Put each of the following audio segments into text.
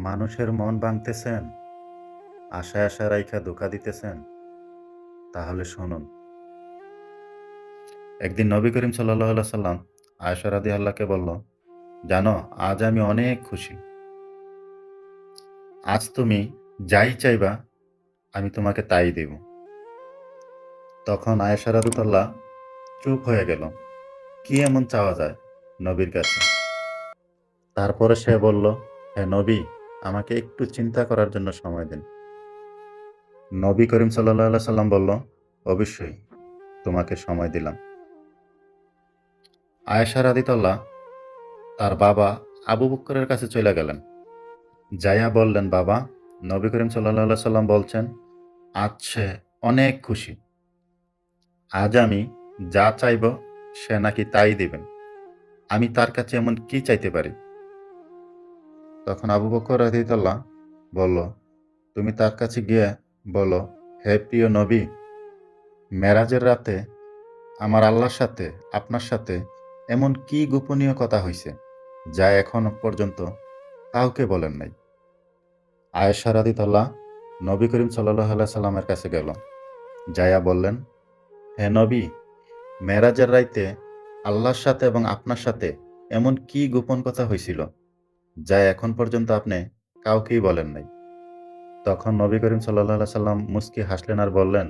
মানুষের মন ভাঙতেছেন, আশায় আশা রাইখা ধোকা দিতেছেন, তাহলে শুনুন। একদিন নবী করিম সাল্লাহ সাল্লাম আয়সা রাদি আল্লাহকে বলল, জানো, আজ আমি অনেক খুশি। আজ তুমি যাই চাইবা, আমি তোমাকে তাই দেব। তখন আয়েশা রাদুতাল্লাহ চুপ হয়ে গেল। কি এমন চাওয়া যায় নবীর কাছে? তারপরে সে বলল হ্যাঁ নবী আমাকে একটু চিন্তা করার জন্য সময় দিন। নবী করিম সাল্লাহ সাল্লাম বলল, অবশ্যই, তোমাকে সময় দিলাম। আয়েশা রাদিতল্লাহ তার বাবা আবু বক্করের কাছে চলে গেলেন। যাইয়া বললেন, বাবা, নবী করিম সাল্লাহ সাল্লাম বলছেন সে অনেক খুশি। আজ আমি যা চাইব সে নাকি তাই দিবেন। আমি তার কাছে এমন কি চাইতে পারি? তখন আবু বকর রাদিতাল্লাহ বলল, তুমি তার কাছে গিয়ে বলো, হে প্রিয় নবী, মেরাজের রাতে আমার আল্লাহর সাথে, আপনার সাথে এমন কি গোপনীয় কথা হয়েছে যা এখন পর্যন্ত কাউকে বলেন নাই? আয়েশা রাদিতাল্লাহ নবী করিম সাল্লাহ সাল্লামের কাছে গেল যায়া বললেন, হে নবী, মেরাজের রাইতে আল্লাহর সাথে এবং আপনার সাথে এমন কি গোপন কথা হয়েছিল যা এখন পর্যন্ত আপনি কাউকেই বলেন নাই। তখন নবী করিম সাল্লাহ সাল্লাম মুস্কি হাসলেন আর বললেন,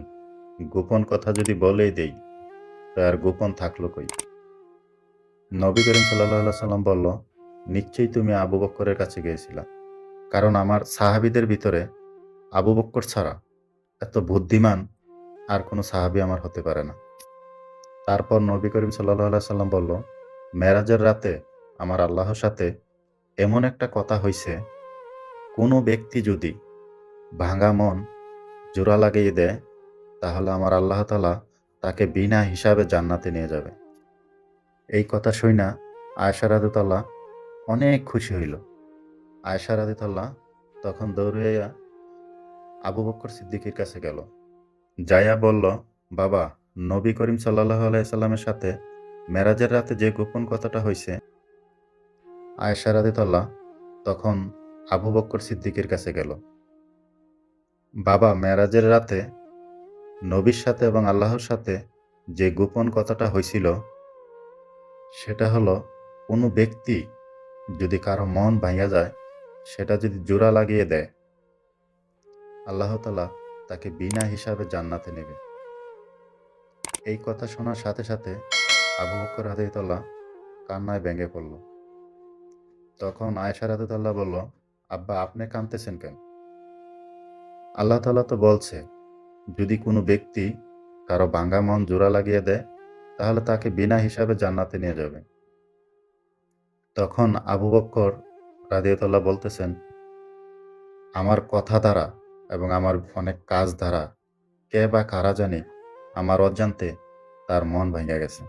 গোপন কথা যদি বলেই দেই, তো আর গোপন থাকল কই? নবী করিম সাল্লাহ সাল্লাম বলল, নিশ্চয়ই তুমি আবু বক্করের কাছে গিয়েছিলা। কারণ আমার সাহাবিদের ভিতরে আবু বক্কর ছাড়া এত বুদ্ধিমান আর কোনো সাহাবি আমার হতে পারে না। তারপর নবী করিম সাল্লাহ সাল্লাম বলল, মেরাজের রাতে আমার আল্লাহর সাথে এমন একটা কথা হইছে, কোনো ব্যক্তি যদি ভাঙা মন জোড়া লাগিয়ে দেয়, তাহলে আমার আল্লাহ তালা তাকে বিনা হিসাবে জান্নাতে নিয়ে যাবে। এই কথা শুই না আয়সা রাদুতাল্লাহ অনেক খুশি হইল। আয়সা রাদুতাল্লাহ তখন দৌড়াইয়া আবু বক্কর সিদ্দিকের কাছে গেল। যাইয়া বলল, বাবা, নবী করিম সাল্লাহ আলাইসাল্লামের সাথে মেরাজের রাতে যে গোপন কথাটা হয়েছে আয়েশা রাদিতাল্লাহ তখন আবু বক্কর সিদ্দিকের কাছে গেল। বাবা মেরাজের রাতে নবীর সাথে এবং আল্লাহর সাথে যে গোপন কথাটা হয়েছিল সেটা হলো, কোনো ব্যক্তি যদি কারও মন ভাঙা যায়, সেটা যদি জোড়া লাগিয়ে দেয়, আল্লাহ তালা তাকে বিনা হিসাবে জান্নাতে নেবে। এই কথা শোনার সাথে সাথে আবু বকর হাদিতল্লাহ কান্নায় ভেঙে পড়ল। তখন আয়েশা রাদিতাল্লাহ বলল, আব্বা, আপনি কাঁদতেছেন কেন? আল্লাহ তালা তো বলছে, যদি কোনো ব্যক্তি কারও ভাঙ্গা মন জোড়া লাগিয়ে দেয়, তাহলে তাকে বিনা হিসাবে জান্নাতে নিয়ে যাবে। তখন আবু বক্কর রাদিয়তল্লাহ বলতেছেন, আমার কথা দ্বারা এবং আমার অনেক কাজ দ্বারা কে বা কারা জানে আমার অজান্তে তার মন ভেঙে গেছে।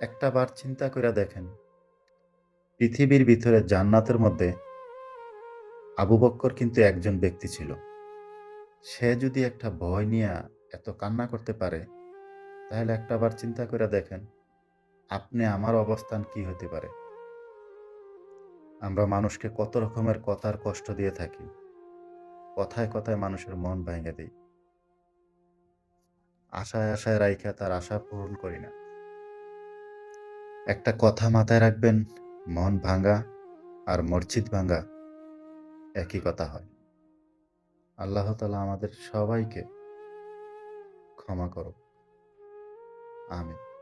একটা বার চিন্তা করে দেখেন পৃথিবীর ভিতরে জান্নাতের মধ্যে আবু বক্কর কিন্তু একজন ব্যক্তি ছিল। সে যদি একটা ভয় নিয়ে এত কান্না করতে পারে, তাহলে একটা বার চিন্তা করে দেখেন, আপনি আমার অবস্থান কি হতে পারে? আমরা মানুষকে কত রকমের কথার কষ্ট দিয়ে থাকি, কথায় কথায় মানুষের মন ভেঙে দিই। আশায় আশায় রাইখা তার আশা পূরণ করি না। একটা কথা মাথায় রাখবেন মন ভাঙা আর মসজিদ ভাঙা একই কথা হয়। আল্লাহ তালা আমাদের সবাইকে ক্ষমা করো আমিন।